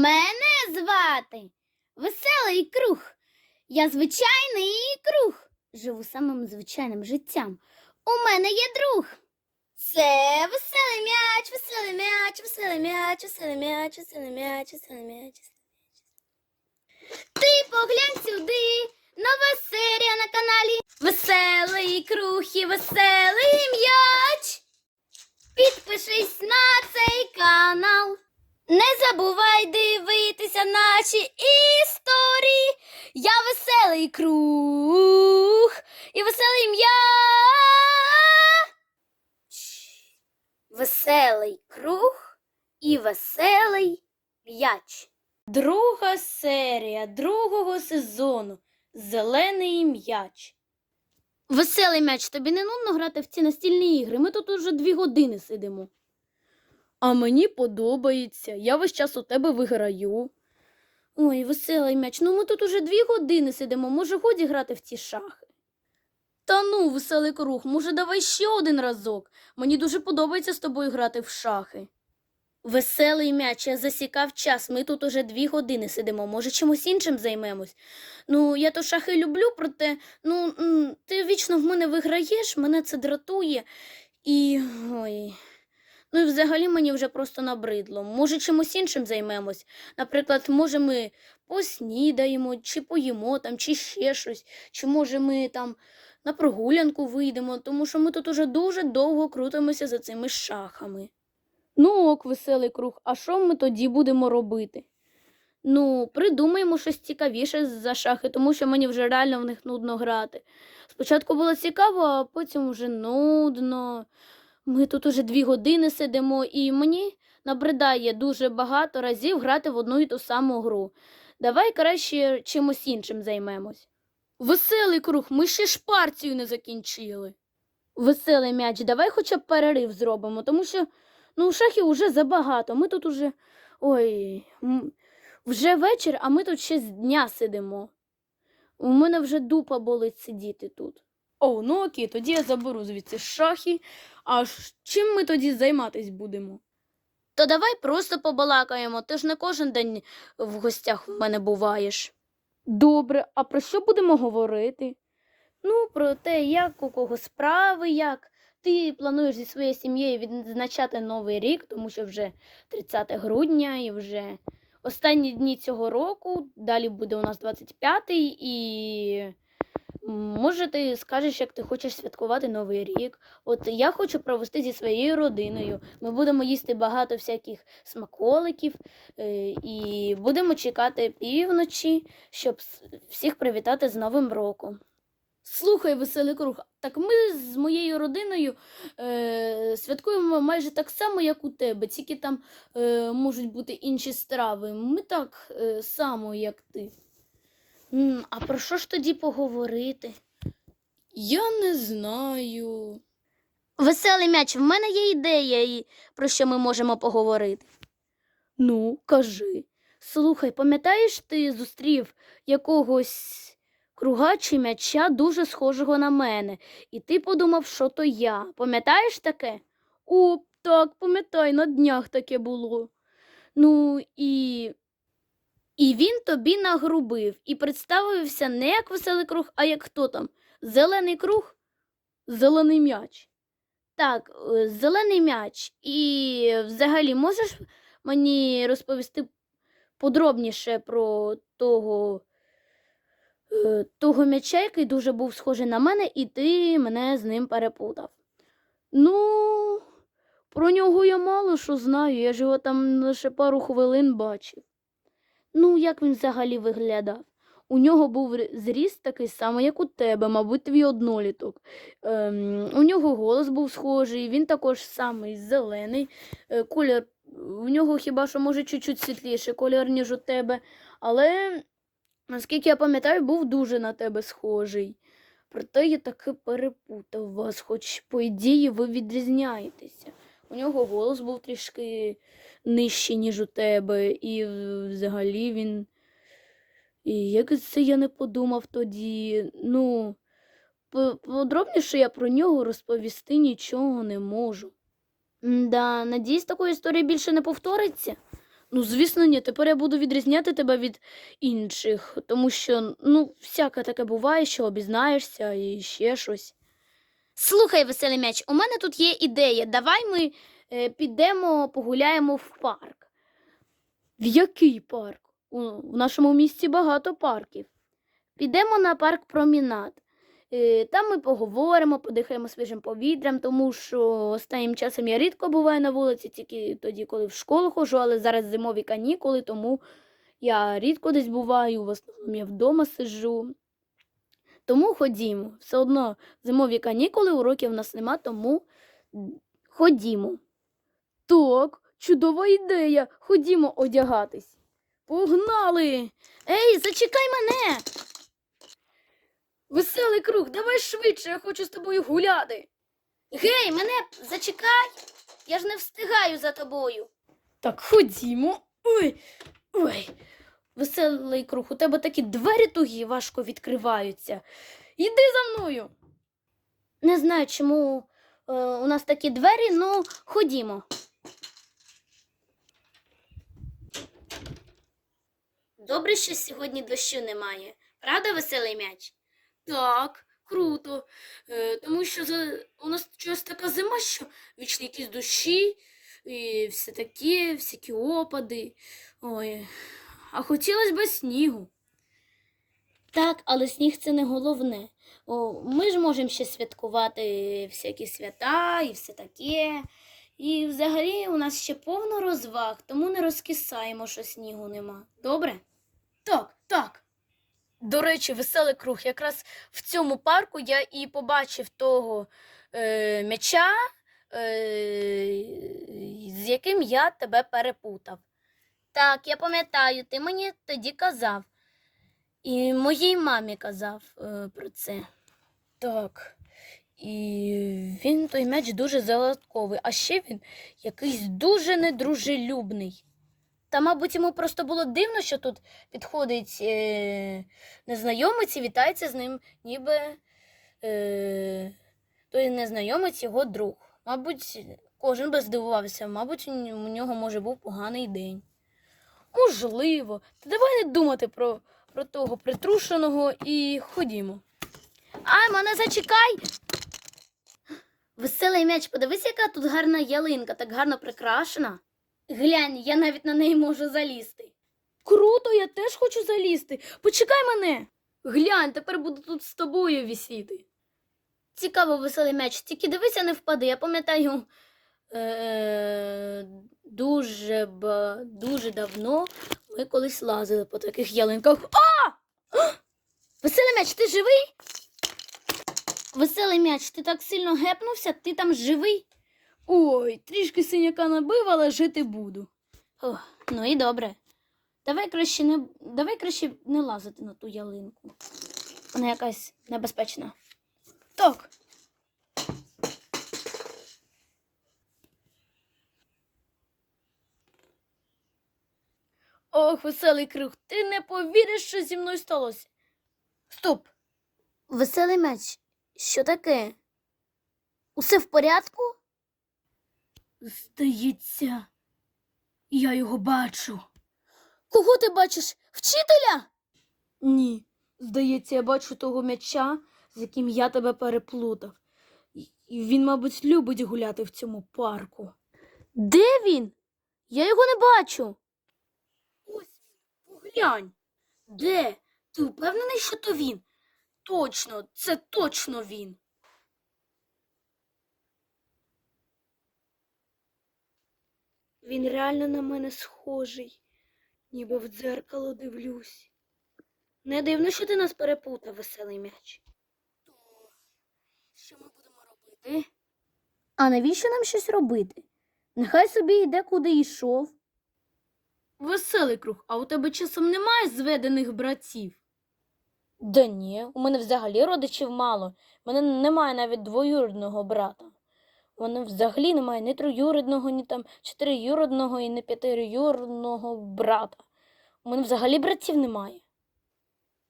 Мене звати Веселий Круг. Я звичайний круг. Живу самим звичайним життям. У мене є друг. Це веселий м'яч, веселий м'яч, веселий м'яч, веселий м'яч, веселий м'яч, веселий м'яч. Ти поглянь сюди, нова серія на каналі. Веселий круг і веселий м'яч. Підпишись на цей канал. Не забувай дивитися наші історії. Я веселий круг і веселий м'яч. Веселий круг і веселий м'яч. Друга серія другого сезону. Зелений м'яч. Веселий м'яч, тобі не нудно грати в ці настільні ігри. Ми тут уже дві години сидимо. А мені подобається. Я весь час у тебе виграю. Ой, веселий м'яч, ну ми тут уже дві години сидимо, може годі грати в ці шахи. Та ну, веселий круг, може, давай ще один разок. Мені дуже подобається з тобою грати в шахи. Веселий м'яч, я засікав час. Ми тут уже дві години сидимо. Може, чимось іншим займемось. Ну, я то шахи люблю, проте ну, ти вічно в мене виграєш, мене це дратує. І. ой. Ну і взагалі мені вже просто набридло. Може, чимось іншим займемось. Наприклад, може, ми поснідаємо, чи поїмо там, чи ще щось, чи може ми там на прогулянку вийдемо, тому що ми тут уже дуже довго крутимося за цими шахами. Ну, ок, веселий круг, а що ми тоді будемо робити? Ну, придумаємо щось цікавіше за шахи, тому що мені вже реально в них нудно грати. Спочатку було цікаво, а потім вже нудно. Ми тут уже дві години сидимо, і мені набридає дуже багато разів грати в одну і ту саму гру. Давай краще чимось іншим займемось. Веселий круг, ми ще ж партію не закінчили. Веселий м'яч, давай хоча б перерив зробимо, тому що ну, шахів уже забагато. Ми тут уже. Ой, вже вечір, а ми тут ще з дня сидимо. У мене вже дупа болить сидіти тут. О, ну окей, тоді я заберу звідси шахи. А чим ми тоді займатись будемо? То давай просто побалакаємо, ти ж не кожен день в гостях в мене буваєш. Добре, а про що будемо говорити? Ну, про те, як у кого справи, як ти плануєш зі своєю сім'єю відзначати Новий рік, тому що вже 30 грудня і вже останні дні цього року, далі буде у нас 25-й і. Може, ти скажеш, як ти хочеш святкувати Новий рік. От я хочу провести зі своєю родиною. Ми будемо їсти багато всяких смаколиків е, і будемо чекати півночі, щоб всіх привітати з Новим роком. Слухай, веселий круг, так ми з моєю родиною е, святкуємо майже так само, як у тебе, тільки там е, можуть бути інші страви. Ми так е, само, як ти. А про що ж тоді поговорити? Я не знаю. Веселий м'яч, в мене є ідея, про що ми можемо поговорити. Ну, кажи. Слухай, пам'ятаєш, ти зустрів якогось круга чи м'яча дуже схожого на мене, і ти подумав, що то я. Пам'ятаєш таке? О, так, пам'ятай, на днях таке було. Ну і і він тобі нагрубив і представився не як веселий круг, а як хто там? Зелений круг? Зелений м'яч. Так, е, зелений м'яч. І взагалі можеш мені розповісти подробніше про того, е, того м'яча, який дуже був схожий на мене, і ти мене з ним перепутав. Ну, про нього я мало що знаю, я ж його там лише пару хвилин бачив. Ну, як він взагалі виглядав? У нього був зріст такий самий, як у тебе, мабуть, твій одноліток. Ем, у нього голос був схожий, він також самий зелений. Е, колір у нього хіба що може чуть-чуть світліший колір, ніж у тебе. Але, наскільки я пам'ятаю, був дуже на тебе схожий. Проте я таки перепутав вас, хоч, по ідеї, ви відрізняєтеся. У нього голос був трішки нижче, ніж у тебе, і взагалі він. І як це я не подумав тоді. Ну, подробніше я про нього розповісти нічого не можу. Да, надіюсь, такої історії більше не повториться. Ну, звісно, ні. Тепер я буду відрізняти тебе від інших, тому що, ну, всяке таке буває, що обізнаєшся і ще щось. Слухай, веселий м'яч, у мене тут є ідея. Давай ми підемо погуляємо в парк. В який парк? У, нашому місті багато парків. Підемо на парк Промінат. Е, Там ми поговоримо, подихаємо свіжим повітрям, тому що останнім часом я рідко буваю на вулиці, тільки тоді, коли в школу ходжу, але зараз зимові канікули, тому я рідко десь буваю, в основному я вдома сиджу. Тому ходімо. Все одно зимові канікули, уроків в нас нема, тому ходімо. Так, чудова ідея. Ходімо одягатись. Погнали! Ей, зачекай мене! Веселий круг, давай швидше, я хочу з тобою гуляти. Гей, мене зачекай. Я ж не встигаю за тобою. Так, ходімо. Ой, ой. Веселий круг, у тебе такі двері тугі важко відкриваються. Іди за мною. Не знаю, чому е, у нас такі двері, ну ходімо. Добре, що сьогодні дощу немає. Правда, веселий м'яч? Так, круто. Е, тому що за... у нас щось така зима, що вічні якісь дощі, і все таке, всякі опади. Ой. А хотілося б снігу. Так, але сніг це не головне. О, ми ж можемо ще святкувати всякі свята і все таке. І взагалі у нас ще повно розваг, тому не розкисаємо, що снігу нема. Добре? Так, так. До речі, веселий круг. Якраз в цьому парку я і побачив того е, м'яча, е, з яким я тебе перепутав. Так, я пам'ятаю, ти мені тоді казав. І моїй мамі казав е, про це. Так. І він той м'яч дуже загадковий, а ще він якийсь дуже недружелюбний. Та, мабуть, йому просто було дивно, що тут підходить е, незнайомець і вітається з ним, ніби е, той незнайомець його друг. Мабуть, кожен би здивувався, мабуть, у нього може був поганий день. Можливо. Та давай не думати про, про того притрушеного і ходімо. Ай, мене зачекай. Веселий м'яч, подивись, яка тут гарна ялинка, так гарно прикрашена. Глянь, я навіть на неї можу залізти. Круто, я теж хочу залізти. Почекай мене. Глянь, тепер буду тут з тобою вісіти. Цікаво, веселий м'яч, тільки дивися, не впади. Я пам'ятаю е- дуже, ба- дуже давно ми колись лазили по таких ялинках. А! Веселий м'яч, ти живий? Веселий м'яч, ти так сильно гепнувся, ти там живий? Ой, трішки синяка набив, але жити буду. О, ну і добре. Давай краще не, давай краще не лазити на ту ялинку. Вона якась небезпечна. Так. Ох, веселий круг, ти не повіриш, що зі мною сталося. Стоп. Веселий меч, що таке? Усе в порядку? Здається, я його бачу. Кого ти бачиш? Вчителя? Ні. Здається, я бачу того м'яча, з яким я тебе переплутав. І він, мабуть, любить гуляти в цьому парку. Де він? Я його не бачу. Ось він, поглянь. Де? Ти впевнений, що то він? Точно, це точно він. Він реально на мене схожий, ніби в дзеркало дивлюсь. Не дивно, що ти нас перепутав, веселий м'яч. То що ми будемо робити? А навіщо нам щось робити? Нехай собі йде, куди йшов. Веселий круг, а у тебе часом немає зведених братів? Да ні, у мене взагалі родичів мало. У мене немає навіть двоюрідного брата. Мене взагалі немає ні троюрідного, ні там чотириюрідного і ні п'ятиюрідного брата. У мене взагалі братів немає.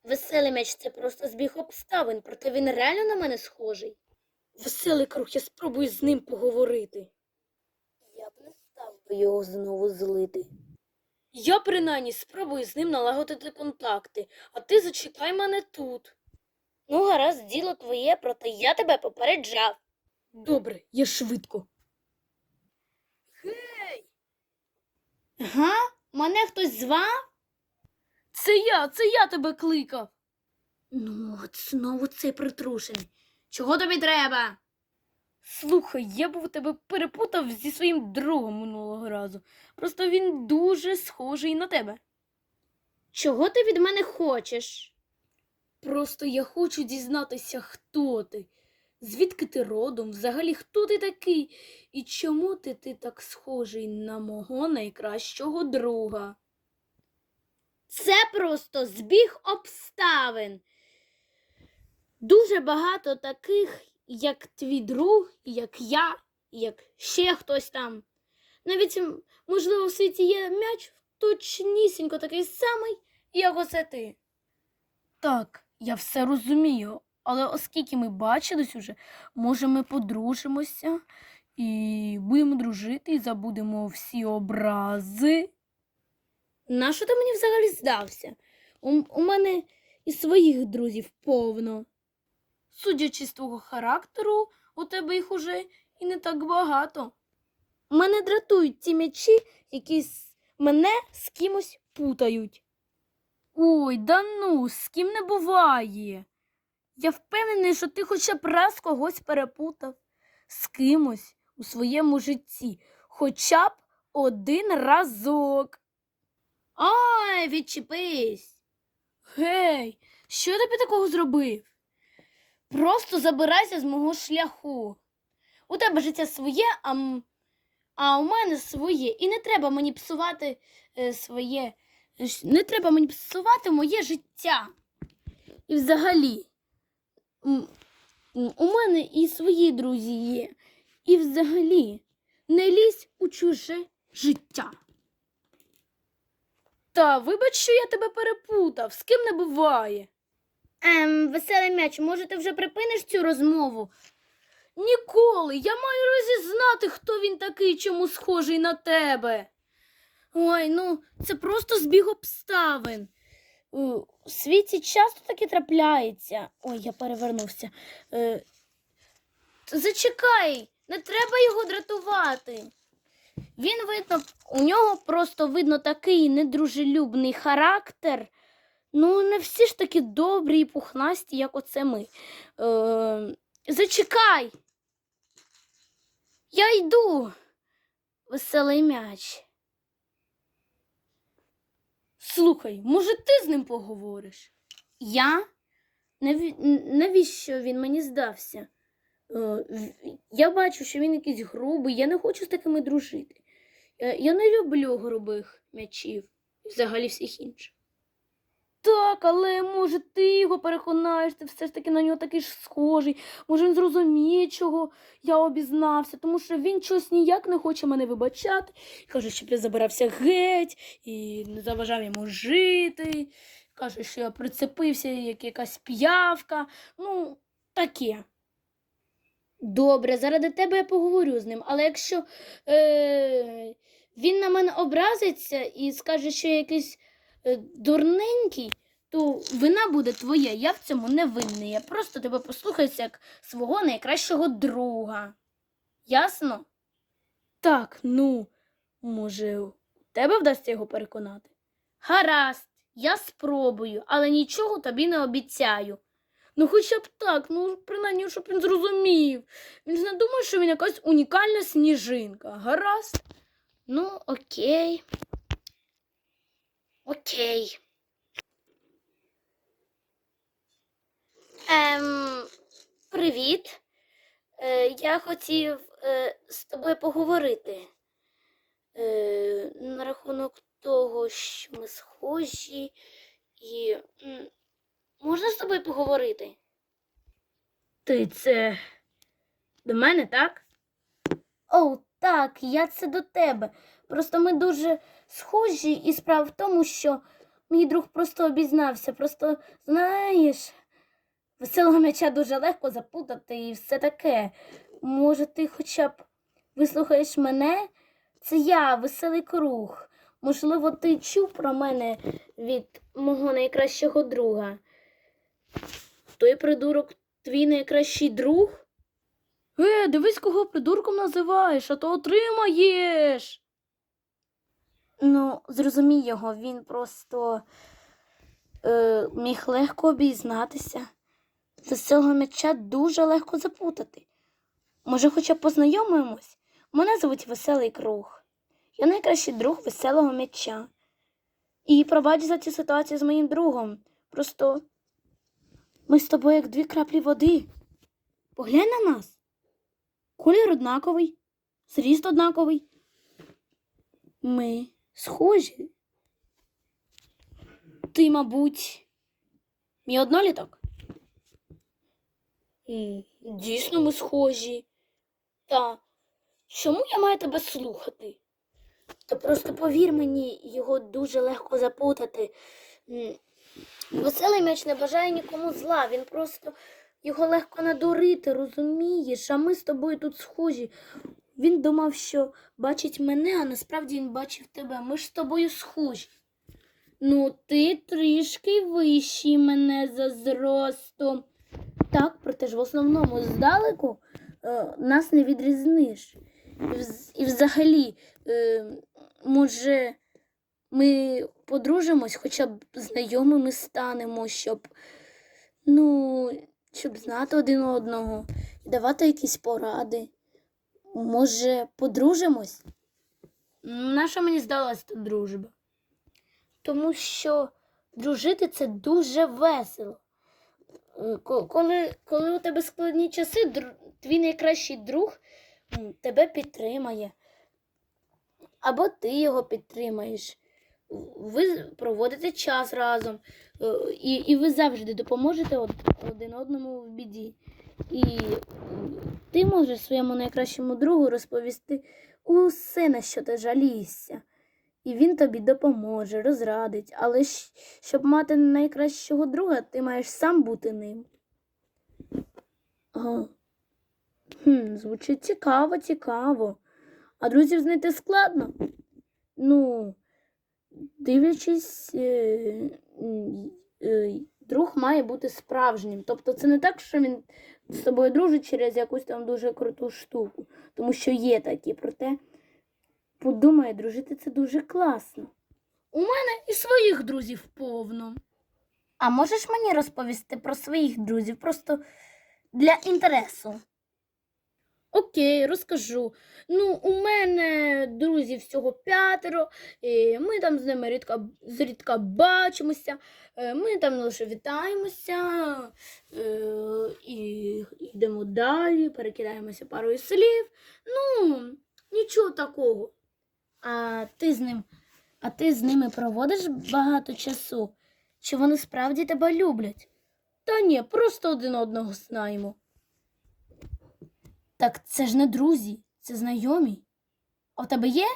Веселий меч це просто збіг обставин, проте він реально на мене схожий. Веселий круг, я спробую з ним поговорити. Я б не став би його знову злити. Я принаймні спробую з ним налагодити контакти, а ти зачекай мене тут. Ну, гаразд, діло твоє, проте я тебе попереджав. Добре, я швидко. Гей! Га? Мене хтось звав? Це я, це я тебе кликав. Ну, от знову цей притрушений. Чого тобі треба? Слухай, я був тебе перепутав зі своїм другом минулого разу. Просто він дуже схожий на тебе. Чого ти від мене хочеш? Просто я хочу дізнатися, хто ти, звідки ти родом, взагалі хто ти такий, і чому ти, ти так схожий на мого найкращого друга. Це просто збіг обставин. Дуже багато таких, як твій друг, як я, як ще хтось там. Навіть, можливо, в світі є м'яч точнісінько такий самий, як оце ти. Так, я все розумію, але оскільки ми бачились уже, може, ми подружимося і будемо дружити і забудемо всі образи. Нащо ти мені взагалі здався? У, у мене і своїх друзів повно. Судячи з твого характеру, у тебе їх уже і не так багато. Мене дратують ті м'ячі, які мене з кимось путають. Ой, да ну, з ким не буває. Я впевнений, що ти хоча б раз когось перепутав з кимось у своєму житті, хоча б один разок. Ой, відчепись. Гей, що я тобі такого зробив? Просто забирайся з мого шляху. У тебе життя своє, а, а у мене своє. І не треба мені псувати е, своє. Не треба мені псувати моє життя. І взагалі, у мене і свої друзі є. І взагалі, не лізь у чуже життя. Та, вибач, що я тебе перепутав, з ким не буває. Ем, веселий м'яч, може, ти вже припиниш цю розмову? Ніколи. Я маю розізнати, хто він такий, чому схожий на тебе. Ой, ну, це просто збіг обставин. У світі часто таке трапляється. Ой, я перевернувся. Е, зачекай, не треба його дратувати. Він видно, у нього просто видно такий недружелюбний характер. Ну, не всі ж таки добрі і пухнасті, як оце ми. Е, зачекай. Я йду. Веселий м'яч. Слухай, може, ти з ним поговориш? Я? Наві... Навіщо він мені здався? Е, Я бачу, що він якийсь грубий, я не хочу з такими дружити. Е, я не люблю грубих м'ячів і взагалі всіх інших. Так, але може ти його переконаєш, ти все ж таки на нього такий ж схожий. Може він зрозуміє, чого я обізнався, тому що він щось ніяк не хоче мене вибачати. Каже, щоб я забирався геть і не заважав йому жити. Каже, що я прицепився як якась п'явка. Ну, таке. Добре, заради тебе я поговорю з ним, але якщо е, він на мене образиться і скаже, що я якийсь дурненький, то вина буде твоя. Я в цьому не винний. Я просто тебе послухаюся як свого найкращого друга. Ясно? Так, ну, може, тебе вдасться його переконати? Гаразд, я спробую, але нічого тобі не обіцяю. Ну, хоча б так, ну, принаймні, щоб він зрозумів. Він ж не думає, що він якась унікальна сніжинка. Гаразд? Ну, окей. Окей. Ем, привіт. Е, я хотів е, з тобою поговорити. Е, на рахунок того, що ми схожі, і м, можна з тобою поговорити? Ти це до мене, так? О, так, я це до тебе. Просто ми дуже схожі, і справа в тому, що мій друг просто обізнався. Просто, знаєш, веселого м'яча дуже легко запутати і все таке. Може, ти хоча б вислухаєш мене? Це я, веселий круг. Можливо, ти чув про мене від мого найкращого друга. Той придурок твій найкращий друг? Е, дивись, кого придурком називаєш, а то отримаєш. Ну, зрозумій його, він просто е, міг легко обізнатися. З цього м'яча дуже легко запутати. Може, хоча б познайомимось? Мене звуть Веселий Круг. Я найкращий друг веселого м'яча. І пробач за цю ситуацію з моїм другом. Просто ми з тобою як дві краплі води. Поглянь на нас. Колір однаковий, зріст однаковий. Ми схожі. Ти, мабуть, мій одноліток? Дійсно, ми схожі. Та чому я маю тебе слухати? Та просто повір мені, його дуже легко запутати. Веселий м'яч не бажає нікому зла, він просто його легко надурити, розумієш? А ми з тобою тут схожі. Він думав, що бачить мене, а насправді він бачив тебе. Ми ж з тобою схожі. Ну, ти трішки вищий мене за зростом. Так, проте ж в основному здалеку е, нас не відрізниш. І, вз- і взагалі, е, може, ми подружимось, хоча б знайомими станемо, щоб, ну, щоб знати один одного, і давати якісь поради. Може, подружимось? Наша мені здалась та дружба. Тому що дружити це дуже весело. Коли, коли у тебе складні часи, твій найкращий друг тебе підтримає. Або ти його підтримаєш. Ви проводите час разом, е, і, і ви завжди допоможете один одному в біді. І ти можеш своєму найкращому другу розповісти усе, на що ти жалієшся. І він тобі допоможе, розрадить. Але щоб мати найкращого друга, ти маєш сам бути ним. Ага. Хм, звучить цікаво, цікаво. А друзів знайти складно? Ну, дивлячись, е, е, друг має бути справжнім. Тобто це не так, що він з тобою дружить через якусь там дуже круту штуку, тому що є такі, проте подумай, дружити це дуже класно. У мене і своїх друзів повно. А можеш мені розповісти про своїх друзів просто для інтересу? Окей, розкажу. Ну, у мене друзів всього п'ятеро, і ми там з ними рідко, зрідка бачимося, е, ми там лише вітаємося е, і йдемо далі, перекидаємося парою слів. Ну, нічого такого. А ти з ним, а ти з ними проводиш багато часу? Чи вони справді тебе люблять? Та ні, просто один одного знаємо. Так це ж не друзі, це знайомі. А в тебе є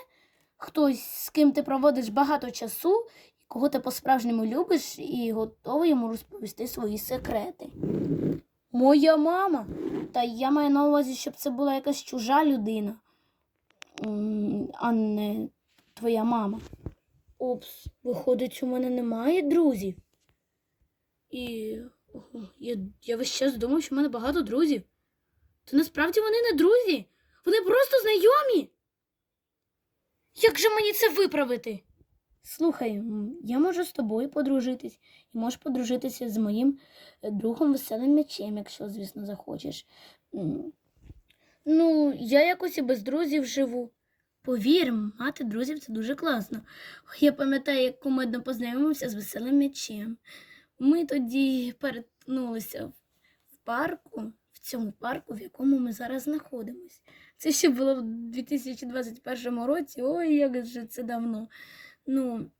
хтось, з ким ти проводиш багато часу, кого ти по-справжньому любиш і готовий йому розповісти свої секрети? Моя мама. Та я маю на увазі, щоб це була якась чужа людина, а не твоя мама. Опс, виходить, у мене немає друзів. І я, я весь час думав, що в мене багато друзів. То насправді вони не друзі. Вони просто знайомі. Як же мені це виправити? Слухай, я можу з тобою подружитись, і можеш подружитися з моїм е, другом веселим м'ячем, якщо, звісно, захочеш. Ну, я якось і без друзів живу. Повір, мати друзів це дуже класно. Я пам'ятаю, як кумедно познайомився з веселим м'ячем. Ми тоді перетнулися в парку, цьому парку, в якому ми зараз знаходимось. Це ще було в 2021 році. Ой, як же це давно. Ну,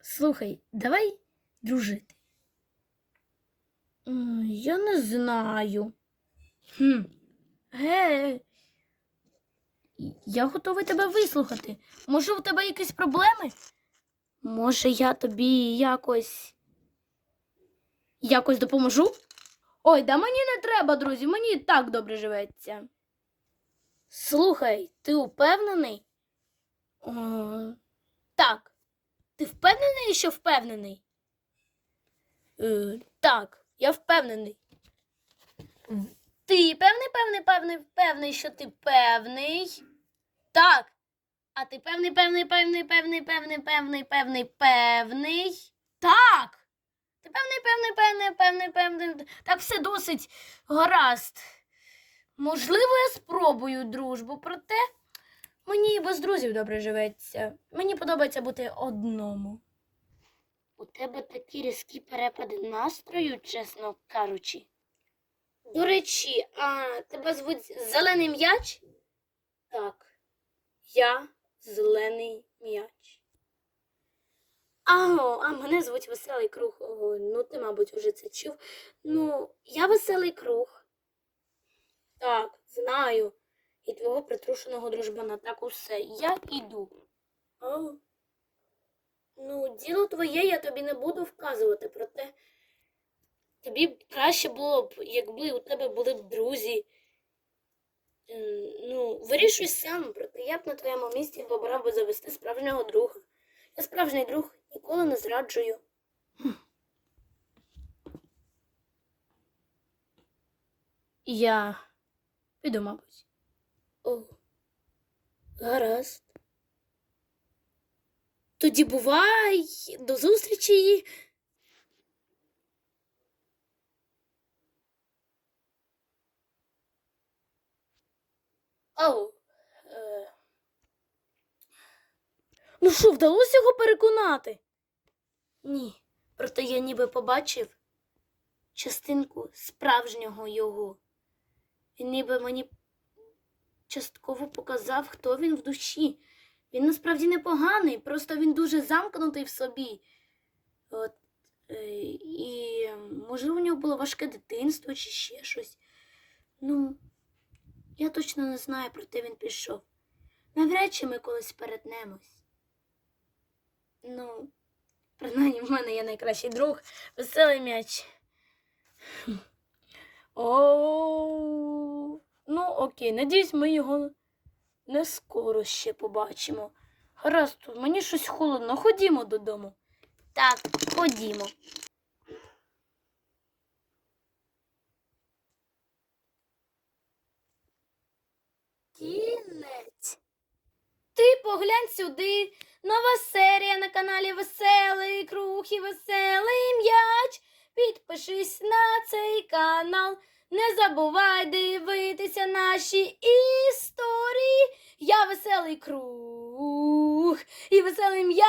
слухай, давай дружити. Я не знаю. Хм. Гей, я готовий тебе вислухати. Може, у тебе якісь проблеми? Може, я тобі якось. якось допоможу? Ой, да мені не треба, друзі, мені і так добре живеться. Слухай, ти упевнений? О, впевнений, що впевнений? Е, так, я впевнений. Ти певний, певний, певний, певний, що ти певний? Так. А ти певний, певний, певний, певний, певний, певний, певний, певний? Так. Ти певний, певний, певний, певний, певний. Так все досить гаразд. Можливо, я спробую дружбу, проте мені і без друзів добре живеться. Мені подобається бути одному. У тебе такі різкі перепади настрою, чесно кажучи. До речі, а тебе звуть Зелений м'яч? Так, я зелений м'яч. Аго, а мене звуть Веселий Круг. Ого, ну ти, мабуть, вже це чув. Ну, я веселий круг. Так, знаю. І твого притрушеного дружбана, так усе. Я іду. А? Ну, діло твоє, я тобі не буду вказувати, проте тобі б краще було б, якби у тебе були б друзі. Ну, вирішуй сам, проте я б на твоєму місці вибрав би завести справжнього друга. Я справжній друг ніколи не зраджую. Я піду, мабуть. О, гаразд. Тоді бувай, до зустрічі. Ау. Е... Ну що, вдалося його переконати? Ні, проте я ніби побачив частинку справжнього його. Він ніби мені частково показав, хто він в душі. Він насправді непоганий, просто він дуже замкнутий в собі. От, е, і, можливо, у нього було важке дитинство чи ще щось. Ну, я точно не знаю, проте він пішов. Навряд чи ми колись перетнемось. Ну, принаймні в мене є найкращий друг, веселий м'яч. О, ну окей, надіюсь, ми його не скоро ще побачимо. Гаразд, мені щось холодно. Ходімо додому. Так, ходімо. Кінець. Ти поглянь сюди. Нова серія на каналі Веселий Круг і Веселий М'яч. Підпишись на цей канал. Не забувай дивитися наші історії. Я веселий круг і веселий м'яч.